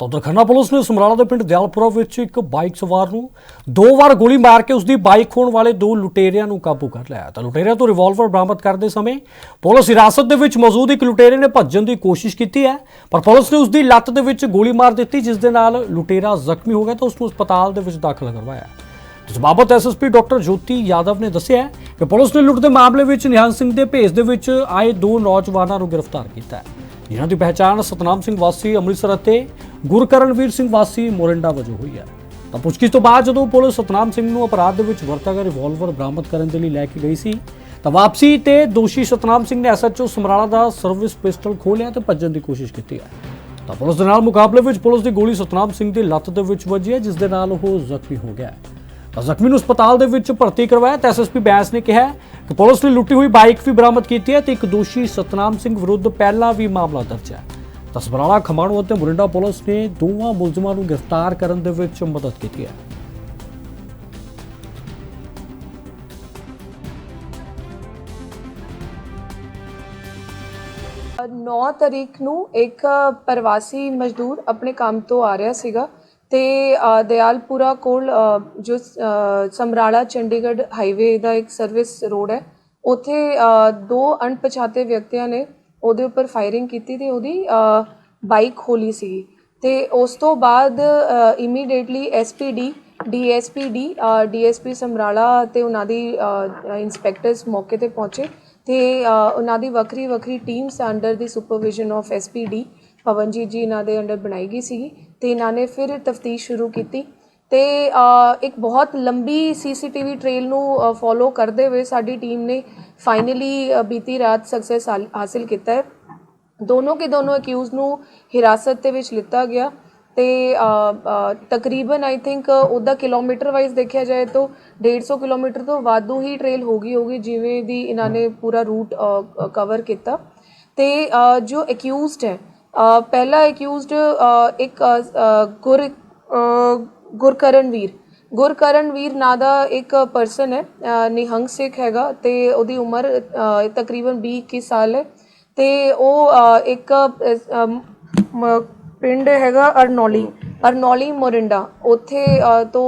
ਤਾਂ ਉਧਰ ਖੰਨਾ ਪੁਲਿਸ ਨੇ ਸਮਰਾਲਾ ਦੇ ਪਿੰਡ ਦਿਆਲਪੁਰਾ ਵਿੱਚ ਇੱਕ ਬਾਈਕ ਸਵਾਰ ਨੂੰ ਦੋ ਵਾਰ ਗੋਲੀ ਮਾਰ ਕੇ ਉਸ ਦੀ ਬਾਈਕ ਖੋਣ ਵਾਲੇ ਦੋ ਲੁਟੇਰਿਆਂ ਨੂੰ ਕਾਬੂ ਕਰ ਲਿਆ। ਤਾਂ ਲੁਟੇਰਿਆਂ ਤੋਂ ਰਿਵਾਲਵਰ ਬਰਾਮਦ ਕਰਦੇ ਸਮੇਂ ਪੁਲਿਸ ਹਿਰਾਸਤ ਦੇ ਵਿੱਚ ਮੌਜੂਦ ਇੱਕ ਲੁਟੇਰੇ ਨੇ ਭੱਜਣ ਦੀ ਕੋਸ਼ਿਸ਼ ਕੀਤੀ ਹੈ, ਪਰ ਪੁਲਿਸ ਨੇ ਉਸ ਦੀ ਲੱਤ ਦੇ ਵਿੱਚ ਗੋਲੀ ਮਾਰ ਦਿੱਤੀ, ਜਿਸ ਦੇ ਨਾਲ ਲੁਟੇਰਾ ਜ਼ਖਮੀ ਹੋ ਗਿਆ ਤਾਂ ਉਸ ਨੂੰ ਹਸਪਤਾਲ ਦੇ ਵਿੱਚ ਦਾਖਲ ਕਰਵਾਇਆ। ਇਸ ਬਾਬਤ ਐਸਐਸਪੀ ਡਾਕਟਰ ਜੋਤੀ ਯਾਦਵ ਨੇ ਦੱਸਿਆ ਕਿ ਪੁਲਿਸ ਨੇ ਲੁੱਟ ਦੇ ਮਾਮਲੇ ਵਿੱਚ ਨਿਹੰਗ ਸਿੰਘ ਦੇ ਭੇਸ ਦੇ ਵਿੱਚ ਆਏ ਦੋ ਨੌਜਵਾਨਾਂ ਨੂੰ ਗ੍ਰਿਫਤਾਰ ਕੀਤਾ ਹੈ। ਜਿਨ੍ਹਾਂ ਦੀ ਪਹਿਚਾਣ ਸਤਨਾਮ ਸਿੰਘ ਵਾਸੀ, ਅੰਮ੍ਰਿਤਸਰ ਅਤੇ ਗੁਰਕਰਨਵੀਰ ਸਿੰਘ ਵਾਸੀ ਮੋਰਿੰਡਾ ਵਜੋਂ ਹੋਈ ਹੈ। ਤਾਂ ਪੁੱਛਗਿੱਛ ਤੋਂ ਬਾਅਦ ਜਦੋਂ ਪੁਲਿਸ ਸਤਨਾਮ ਸਿੰਘ ਨੂੰ ਅਪਰਾਧ ਦੇ ਵਿੱਚ ਵਰਤਿਆ ਗਿਆ, ਰਿਵਾਲਵਰ ਬਰਾਮਦ ਕਰਨ ਦੇ ਲਈ ਲੈ ਕੇ ਗਈ ਸੀ, ਤਾਂ ਵਾਪਸੀ ਤੇ ਦੋਸ਼ੀ ਸਤਨਾਮ ਸਿੰਘ ਨੇ ਐਸਐਚਓ ਸਮਰਾਲਾ ਦਾ ਸਰਵਿਸ ਪਿਸਟਲ ਖੋਲ੍ਹਿਆ ਤੇ ਭੱਜਣ ਦੀ ਕੋਸ਼ਿਸ਼ ਕੀਤੀ ਹੈ। ਤਾਂ ਪੁਲਿਸ ਦੇ ਨਾਲ ਮੁਕਾਬਲੇ ਵਿੱਚ ਪੁਲਿਸ ਦੀ ਗੋਲੀ ਸਤਨਾਮ ਸਿੰਘ ਦੀ ਲੱਤ ਦੇ ਵਿੱਚ ਵੱਜੀ ਹੈ, ਜਿਸ ਦੇ ਨਾਲ ਉਹ ਜ਼ਖਮੀ ਹੋ ਗਿਆ ਤਾਂ ਜ਼ਖਮੀ ਨੂੰ ਹਸਪਤਾਲ ਦੇ ਵਿੱਚ ਭਰਤੀ ਕਰਵਾਇਆ, ਤਾਂ ਐਸਐਸਪੀ ਬੈਂਸ ਨੇ ਕਿਹਾ ਕਿ ਪੁਲਿਸ ਨੇ ਲੁੱਟੀ ਹੋਈ ਬਾਈਕ ਵੀ ਬਰਾਮਦ ਕੀਤੀ ਹੈ ਤੇ ਇੱਕ ਦੋਸ਼ੀ ਸਤਨਾਮ ਸਿੰਘ ਵਿਰੁੱਧ ਪਹਿਲਾਂ ਵੀ ਮਾਮਲਾ ਦਰਜ ਹੈ। ਤਾਂ ਸਮਰਾਲਾ ਖਮਾਣੋ ਅਤੇ ਮੁਰਿੰਡਾ ਪੁਲਿਸ ਨੇ ਦੋਵਾਂ ਮੁਲਜ਼ਮਾਂ ਨੂੰ ਗ੍ਰਿਫਤਾਰ ਕਰਨ ਦੇ ਵਿੱਚ ਮਦਦ ਕੀਤੀ ਹੈ। ਨੌ ਤਾਰੀਖ ਨੂੰ ਇੱਕ ਪ੍ਰਵਾਸੀ ਮਜ਼ਦੂਰ ਆਪਣੇ ਕੰਮ ਤੋਂ ਆ ਰਿਹਾ ਸੀਗਾ ਤੇ ਦਿਆਲਪੁਰਾ ਕੋਲ ਜੋ ਸਮਰਾਲਾ ਚੰਡੀਗੜ੍ਹ ਹਾਈਵੇ ਦਾ ਇੱਕ ਸਰਵਿਸ ਰੋਡ ਹੈ, ਉੱਥੇ ਦੋ ਅਣਪਛਾਤੇ ਵਿਅਕਤੀਆਂ ਨੇ ਉਹਦੇ ਉੱਪਰ ਫਾਇਰਿੰਗ ਕੀਤੀ ਤੇ ਉਹਦੀ ਬਾਈਕ ਖੋਲੀ ਸੀ ਤੇ ਉਸ ਤੋਂ ਬਾਅਦ immediately SPD DSPD DSP Samrala ਤੇ ਉਹਨਾਂ ਦੀ ਇਨਸਪੈਕਟਰਸ ਮੌਕੇ ਤੇ ਪਹੁੰਚੇ ਤੇ ਉਹਨਾਂ ਦੀ ਵੱਖਰੀ ਵੱਖਰੀ teams under the supervision of SPD Pawanjit ji ਇਹਨਾਂ ਦੇ ਅੰਡਰ ਬਣਾਈ ਗਈ ਸੀ ਤੇ ਇਹਨਾਂ ਨੇ ਫਿਰ ਤਫਤੀਸ਼ ਸ਼ੁਰੂ ਕੀਤੀ। ਤੇ ਇੱਕ ਬਹੁਤ ਲੰਬੀ ਸੀਸੀਟੀਵੀ ਟ੍ਰੇਲ ਨੂੰ ਫੋਲੋ ਕਰਦੇ ਹੋਏ ਸਾਡੀ ਟੀਮ ਨੇ ਫਾਈਨਲੀ ਬੀਤੀ ਰਾਤ ਸਕਸੈਸ ਹਾਸਿਲ ਕੀਤਾ ਹੈ। ਦੋਨੋਂ ਕੇ ਦੋਨੋਂ ਅਕਿਊਜ਼ ਨੂੰ ਹਿਰਾਸਤ ਦੇ ਵਿੱਚ ਲਿੱਤਾ ਗਿਆ ਤੇ ਤਕਰੀਬਨ ਆਈ ਥਿੰਕ ਉਹਦਾ ਕਿਲੋਮੀਟਰ ਵਾਈਜ਼ ਦੇਖਿਆ ਜਾਏ ਤਾਂ 150 ਕਿਲੋਮੀਟਰ ਤੋਂ ਵਾਧੂ ਹੀ ਟ੍ਰੇਲ ਹੋ ਗਈ ਹੋਗੀ ਜਿਵੇਂ ਦੀ ਇਹਨਾਂ ਨੇ ਪੂਰਾ ਰੂਟ ਕਵਰ ਕੀਤਾ। ਤੇ ਜੋ ਅਕਿਊਜ਼ਡ ਹੈ ਪਹਿਲਾ ਅਕਿਊਜ਼ਡ ਇੱਕ ਗੁਰ ਅ, ਗੁਰ ਅ, ਗੁਰਕਰਨਵੀਰ ਗੁਰਕਰਨਵੀਰ ਨਾਂ ਦਾ ਇੱਕ ਪਰਸਨ ਹੈ ਨਿਹੰਗ ਸਿੱਖ ਹੈਗਾ ਤੇ ਉਹਦੀ ਉਮਰ ਤਕਰੀਬਨ 20 21 ਸਾਲ ਹੈ ਤੇ ਉਹ ਇੱਕ ਮ- ਪਿੰਡ ਹੈਗਾ ਅਰਨੌਲੀ ਅਰਨੌਲੀ ਮੋਰਿੰਡਾ। ਉੱਥੇ ਤੋਂ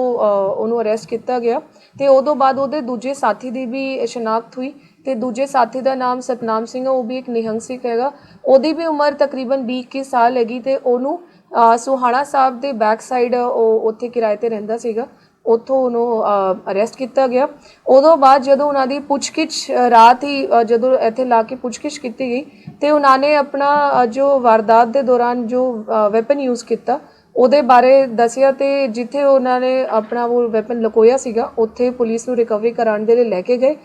ਉਹਨੂੰ ਅਰੈਸਟ ਕੀਤਾ ਗਿਆ ਤੇ ਉਦੋਂ ਬਾਅਦ ਉਹਦੇ ਦੂਜੇ ਸਾਥੀ ਦੀ ਵੀ ਸ਼ਨਾਖਤ ਹੋਈ ਤੇ ਦੂਜੇ ਸਾਥੀ ਦਾ ਨਾਮ ਸਤਨਾਮ ਸਿੰਘ ਉਹ ਵੀ ਇੱਕ ਨਿਹੰਗ ਸਿੱਖ ਹੈਗਾ। ਉਹਦੀ ਵੀ ਉਮਰ ਤਕਰੀਬਨ 20 21 ਸਾਲ ਹੈਗੀ ਤੇ ਉਹਨੂੰ ਸੁਹਾਣਾ ਸਾਹਿਬ ਦੇ ਬੈਕ ਸਾਈਡ ਉਹ ਉੱਥੇ ਕਿਰਾਏ ਤੇ ਰਹਿੰਦਾ ਸੀਗਾ। ਉੱਥੋਂ ਉਹਨੂੰ ਅਰੈਸਟ ਕੀਤਾ ਗਿਆ। ਉਦੋਂ ਬਾਅਦ ਜਦੋਂ ਉਹਨਾਂ ਦੀ ਪੁੱਛਗਿੱਛ ਰਾਤ ਹੀ ਜਦੋਂ ਇੱਥੇ ਲਾ ਕੇ ਪੁੱਛਗਿੱਛ ਕੀਤੀ ਗਈ, ਤੇ ਉਹਨਾਂ ਨੇ ਆਪਣਾ ਜੋ ਵਾਰਦਾਤ ਦੇ ਦੌਰਾਨ ਜੋ ਵੈਪਨ ਯੂਜ਼ ਕੀਤਾ, ਉਹਦੇ ਬਾਰੇ ਦੱਸਿਆ ਤੇ ਜਿੱਥੇ ਉਹਨਾਂ ਨੇ ਆਪਣਾ ਉਹ ਵੈਪਨ ਲਕੋਇਆ ਸੀਗਾ, ਉੱਥੇ ਪੁਲਿਸ ਨੂੰ ਰਿਕਵਰੀ ਕਰਾਉਣ ਦੇ ਲਈ ਲੈ ਕੇ ਗਏ।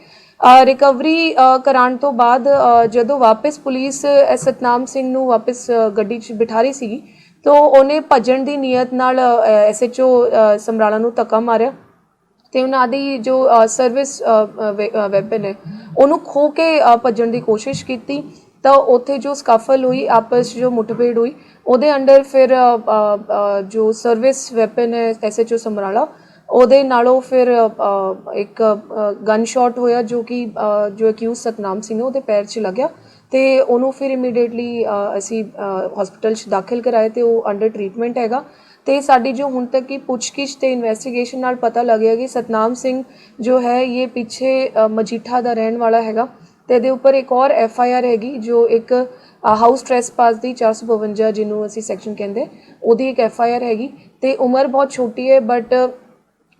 ਰਿਕਵਰੀ ਕਰਾਉਣ ਤੋਂ ਬਾਅਦ ਜਦੋਂ ਵਾਪਸ ਪੁਲਿਸ ਸਤਨਾਮ ਸਿੰਘ ਨੂੰ ਵਾਪਸ ਗੱਡੀ 'ਚ ਬਿਠਾ ਰਹੀ ਸੀਗੀ ਤੋ ਉਹਨੇ ਭੱਜਣ ਦੀ ਨੀਅਤ ਨਾਲ ਐਸਐਚਓ ਸਮਰਾਲਾ ਨੂੰ ਧੱਕਾ ਮਾਰਿਆ ਤੇ ਉਹਨਾਂ ਦੀ ਜੋ ਸਰਵਿਸ ਵੈਪਨ ਹੈ ਉਹਨੂੰ ਖੋ ਕੇ ਅ, ਭੱਜਣ ਦੀ ਕੋਸ਼ਿਸ਼ ਕੀਤੀ ਤਾਂ ਉੱਥੇ ਜੋ ਸਕਾਫਲ ਹੋਈ ਆਪਸ 'ਚ ਜੋ ਮੁੱਠਭੇੜ ਹੋਈ ਉਹਦੇ ਅੰਡਰ ਫਿਰ ਜੋ ਸਰਵਿਸ ਵੈਪਨ ਹੈ ਐਸਐਚਓ ਸਮਰਾਲਾ ਉਹਦੇ ਨਾਲੋਂ ਫਿਰ ਇੱਕ ਗਨ ਸ਼ਾਟ ਹੋਇਆ ਜੋ ਕਿ ਜੋ ਅਕਿਊਜ਼ ਸਤਨਾਮ ਸਿੰਘ ਹੈ ਉਹਦੇ ਪੈਰ 'ਚ ਲੱਗਿਆ ਤੇ ਉਹਨੂੰ ਫਿਰ ਇਮੀਡੀਏਟਲੀ ਅਸੀਂ ਹਸਪੀਟਲ 'ਚ ਦਾਖਲ ਕਰਾਏ ਤੇ ਉਹ ਅੰਡਰ ਟਰੀਟਮੈਂਟ ਹੈਗਾ। ਤੇ ਸਾਡੀ ਜੋ ਹੁਣ ਤੱਕ ਕੀ ਪੁੱਛਗਿੱਛ ਤੇ ਇਨਵੈਸਟੀਗੇਸ਼ਨ ਨਾਲ ਪਤਾ ਲੱਗਿਆ ਕਿ ਸਤਨਾਮ ਸਿੰਘ ਜੋ ਹੈ, ਇਹ ਪਿੱਛੇ ਮਜੀਠਾ ਦਾ ਰਹਿਣ ਵਾਲਾ ਹੈਗਾ। ਤੇ ਇਹਦੇ ਉੱਪਰ ਇੱਕ ਔਰ ਐਫ ਆਈ ਆਰ ਹੈਗੀ, ਜੋ ਇੱਕ ਹਾਊਸ ਟ੍ਰੈਸਪਾਸ ਦੀ 452 ਜਿਹਨੂੰ ਅਸੀਂ ਸੈਕਸ਼ਨ ਕਹਿੰਦੇ, ਉਹਦੀ ਇੱਕ ਐਫ ਆਈ ਆਰ ਹੈਗੀ। ਤੇ ਉਮਰ ਬਹੁਤ ਛੋਟੀ ਹੈ ਬਟ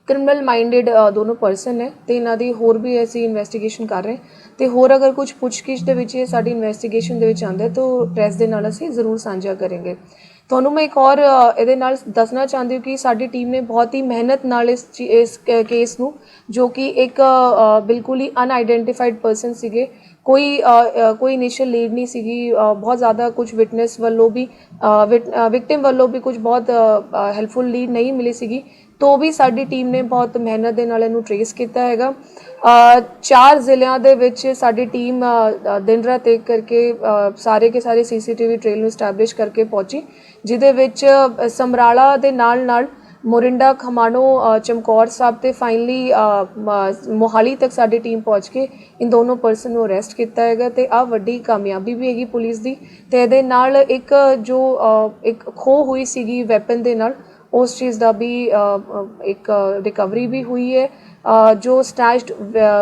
ਕ੍ਰਿਮੀਨਲ ਮਾਈਂਡਡ ਦੋਨੋਂ ਪਰਸਨ ਹੈ ਤੇ ਇਹਨਾਂ ਦੀ ਹੋਰ ਵੀ ਅਸੀਂ ਇਨਵੈਸਟੀਗੇਸ਼ਨ ਕਰ ਰਹੇ ਤੇ ਹੋਰ ਅਗਰ ਕੁਝ ਪੁੱਛਗਿੱਛ ਦੇ ਵਿੱਚ ਇਹ ਸਾਡੀ ਇਨਵੈਸਟੀਗੇਸ਼ਨ ਦੇ ਵਿੱਚ ਆਉਂਦਾ ਹੈ, ਤਾਂ ਪ੍ਰੈਸ ਦੇ ਨਾਲ ਅਸੀਂ ਜ਼ਰੂਰ ਸਾਂਝਾ ਕਰਾਂਗੇ। ਤੁਹਾਨੂੰ ਮੈਂ ਇੱਕ ਹੋਰ ਇਹਦੇ ਨਾਲ ਦੱਸਣਾ ਚਾਹੁੰਦੀ ਹਾਂ ਕਿ ਸਾਡੀ ਟੀਮ ਨੇ ਬਹੁਤ ਹੀ ਮਿਹਨਤ ਨਾਲ ਇਸ ਚੀ- ਇਸ ਕੇਸ ਨੂੰ, ਜੋ ਕਿ ਇੱਕ ਬਿਲਕੁਲ ਹੀ ਅਨਆਇਡੈਂਟੀਫਾਈਡ ਪਰਸਨ ਸੀਗੇ। ਕੋਈ ਕੋਈ ਇਨੀਸ਼ੀਅਲ ਲੀਡ ਨਹੀਂ ਸੀਗੀ ਬਹੁਤ ਜ਼ਿਆਦਾ ਕੁਝ ਵਿਟਨੈਸ ਵੱਲੋਂ ਵੀ ਵਿਕਟਿਮ ਵੱਲੋਂ ਵੀ ਕੁਝ ਬਹੁਤ ਹੈਲਪਫੁਲ ਲੀਡ ਨਹੀਂ ਮਿਲੀ ਸੀਗੀ। ਤੋਂ ਵੀ ਸਾਡੀ ਟੀਮ ਨੇ ਬਹੁਤ ਮਿਹਨਤ ਦੇ ਨਾਲ ਇਹਨੂੰ ਟਰੇਸ ਕੀਤਾ ਹੈਗਾ। ਚਾਰ ਜ਼ਿਲ੍ਹਿਆਂ ਦੇ ਵਿੱਚ ਸਾਡੀ ਟੀਮ ਦਿਨ ਰਾਤ ਇੱਕ ਕਰਕੇ ਸਾਰੇ ਕੇ ਸਾਰੇ ਸੀਸੀਟੀਵੀ ਟ੍ਰੇਲ ਨੂੰ ਸਟੈਬਲਿਸ਼ ਕਰਕੇ ਪਹੁੰਚੀ, ਜਿਹਦੇ ਵਿੱਚ ਸਮਰਾਲਾ ਦੇ ਨਾਲ ਨਾਲ ਮੋਰਿੰਡਾ, ਖਮਾਣੋ ਚਮਕੌਰ ਸਾਹਿਬ ਤੇ ਫਾਈਨਲੀ ਮੋਹਾਲੀ ਤੱਕ ਸਾਡੀ ਟੀਮ ਪਹੁੰਚ ਕੇ ਇਨ ਦੋਨੋਂ ਪਰਸਨ ਨੂੰ ਅਰੈਸਟ ਕੀਤਾ ਹੈਗਾ ਤੇ ਆ ਵੱਡੀ ਕਾਮਯਾਬੀ ਵੀ ਹੈਗੀ ਪੁਲਿਸ ਦੀ ਤੇ ਇਹਦੇ ਨਾਲ ਇੱਕ ਜੋ ਇੱਕ ਖੋ ਹੋਈ ਸੀਗੀ ਵੈਪਨ ਦੇ ਨਾਲ ਉਸ ਚੀਜ਼ ਦਾ ਵੀ ਇੱਕ ਰਿਕਵਰੀ ਵੀ ਹੋਈ ਹੈ। ਜੋ ਸਟੈਸ਼ਡ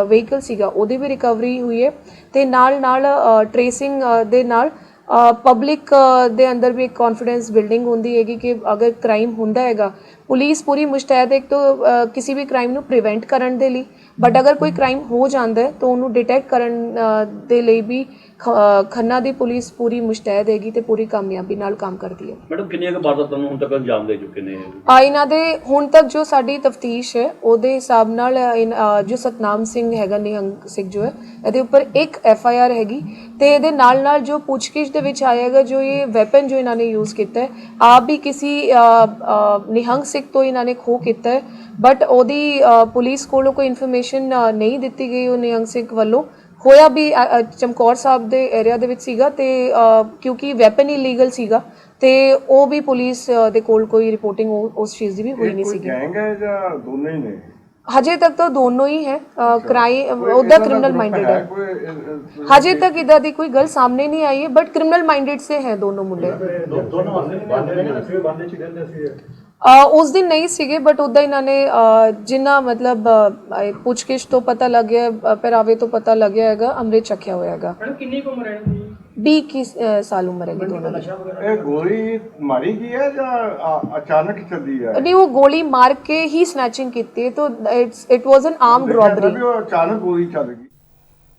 ਵਹੀਕਲ ਸੀਗਾ, ਉਹਦੀ ਵੀ ਰਿਕਵਰੀ ਹੋਈ ਹੈ। ਤੇ ਨਾਲ ਨਾਲ ਟ੍ਰੇਸਿੰਗ ਦੇ ਨਾਲ ਪਬਲਿਕ ਦੇ ਅੰਦਰ ਵੀ ਇੱਕ ਕੌਨਫੀਡੈਂਸ ਬਿਲਡਿੰਗ ਹੁੰਦੀ ਹੈਗੀ ਕਿ ਅਗਰ ਕ੍ਰਾਈਮ ਹੁੰਦਾ ਹੈਗਾ ਪੁਲਿਸ ਪੂਰੀ ਮੁਸ਼ਤੈਦ ਹੈ ਇੱਕ ਤਾਂ ਕਿਸੇ ਵੀ ਕ੍ਰਾਈਮ ਨੂੰ ਪ੍ਰੀਵੈਂਟ ਕਰਨ ਦੇ ਲਈ ਬਟ ਅਗਰ ਕੋਈ ਕ੍ਰਾਈਮ ਹੋ ਜਾਂਦਾ ਹੈ ਤਾਂ ਉਹਨੂੰ ਡਿਟੈਕਟ ਕਰਨ ਦੇ ਲਈ ਵੀ ਖੰਨਾ ਦੀ ਪੁਲਿਸ ਪੂਰੀ ਮੁਸ਼ਤੈਦ ਹੈਗੀ ਤੇ ਪੂਰੀ ਕਾਮਯਾਬੀ ਨਾਲ ਕੰਮ ਕਰਦੀ ਹੈ। ਮੈਡਮ ਕਿੰਨੀਆਂ ਕੁ ਵਾਰਦਾਤਾਂ ਨੂੰ ਹੁਣ ਤੱਕ ਅੰਜਾਮ ਦੇ ਚੁੱਕੇ ਨੇ? ਆ ਇਹਨਾਂ ਦੇ ਹੁਣ ਤੱਕ ਜੋ ਸਾਡੀ ਤਫਤੀਸ਼ ਹੈ ਉਹਦੇ ਹਿਸਾਬ ਨਾਲ ਜੋ ਸਤਨਾਮ ਸਿੰਘ ਹੈਗਾ ਨਿਹੰਗ ਸਿੰਘ ਜੋ ਹੈ ਇਹਦੇ ਉੱਪਰ ਇੱਕ ਐਫ ਆਈ ਆਰ ਹੈਗੀ ਤੇ ਇਹਦੇ ਨਾਲ ਨਾਲ ਜੋ ਪੁੱਛਗਿੱਛ ਦੇ ਵਿੱਚ ਆਏਗਾ ਜੋ ਇਹ ਵੈਪਨ ਜੋ ਇਹਨਾਂ ਨੇ ਯੂਜ਼ ਕੀਤਾ ਹੈ ਆਪ ਵੀ ਕਿਸੇ ਨਿਹੰਗ ਸਿੰਘ ਤੋਂ ਇਹਨਾਂ ਨੇ ਖੋ ਕੀਤਾ ਹੈ ਬਟ ਉਹਦੀ ਪੁਲਿਸ ਕੋਲੋਂ ਕੋਈ ਇਨਫੋਰਮੇਸ਼ਨ ਨਹੀਂ ਦਿੱਤੀ ਗਈ ਉਹ ਨਿਹੰਗ ਸਿੰਘ ਵੱਲੋਂ। ਹੋਇਆ ਵੀ ਚਮਕੌਰ ਸਾਹਿਬ ਦੇ ਏਰੀਆ ਦੇ ਵਿੱਚ ਸੀਗਾ ਤੇ ਕਿਉਂਕਿ ਵੈਪਨ ਇਲੀਗਲ ਸੀਗਾ ਤੇ ਉਹ ਵੀ ਪੁਲਿਸ ਦੇ ਕੋਲ ਕੋਈ ਰਿਪੋਰਟਿੰਗ ਉਸ ਚੀਜ਼ ਦੀ ਵੀ ਹੋਈ ਨਹੀਂ ਕੋਈ ਸੀਗੀ। ਗੈਂਗ ਹੈ ਜਾਂ ਦੋਨੇ ਹੀ ਨੇ? ਹਜੇ ਤੱਕ ਤਾਂ ਦੋਨੋਂ ਹੀ ਹੈ ਕ੍ਰਾਈਮ ਉਹਦਾ ਕ੍ਰਿਮੀਨਲ ਮਾਈਂਡਡ ਹੈ? ਹਜੇ ਤੱਕ ਇਦਾਂ ਦੀ ਕੋਈ ਗੱਲ ਸਾਹਮਣੇ ਨਹੀਂ ਆਈ ਹੈ ਬਟ ਕ੍ਰਿਮੀਨਲ ਮਾਈਂਡਡ ਸੇ ਹੈ ਦੋਨੋਂ ਮੁੰਡੇ। ਉਸ ਦਿਨ ਨਹੀਂ ਸੀਗੇ ਬਟ ਉਦਾਂ ਇਹਨਾਂ ਨੇ ਜਿੰਨਾ ਮਤਲਬ ਪੁੱਛਗਿੱਛ ਤੋਂ ਪਤਾ ਲੱਗਿਆ ਪਹਿਰਾਵੇ ਤੋਂ ਪਤਾ ਲੱਗਿਆ ਹੈਗਾ ਅੰਮ੍ਰਿਤ ਛਕਿਆ ਹੋਇਆ ਹੈਗਾ। ਕਿੰਨੀ ਕੁ ਉਮਰ ਹੈ 20 ਕੀ ਅ, ਸਾਲ ਉਮਰ ਹੈਗੀ ਦੋਨਾਂ ਦੀ ਇਹ ਗੋਲੀ ਮਾਰੀ ਗਈ ਹੈ ਜਾਂ ਅ- ਅਚਾਨਕ ਚੱਲੀ ਹੈ ਨਹੀਂ ਉਹ ਗੋਲੀ ਮਾਰ ਕੇ ਹੀ ਸਨੈਚਿੰਗ ਕੀਤੀ ਹੈ ਤਾਂ it's it was an armed ਦੇਖਿਆ ਤਾਂ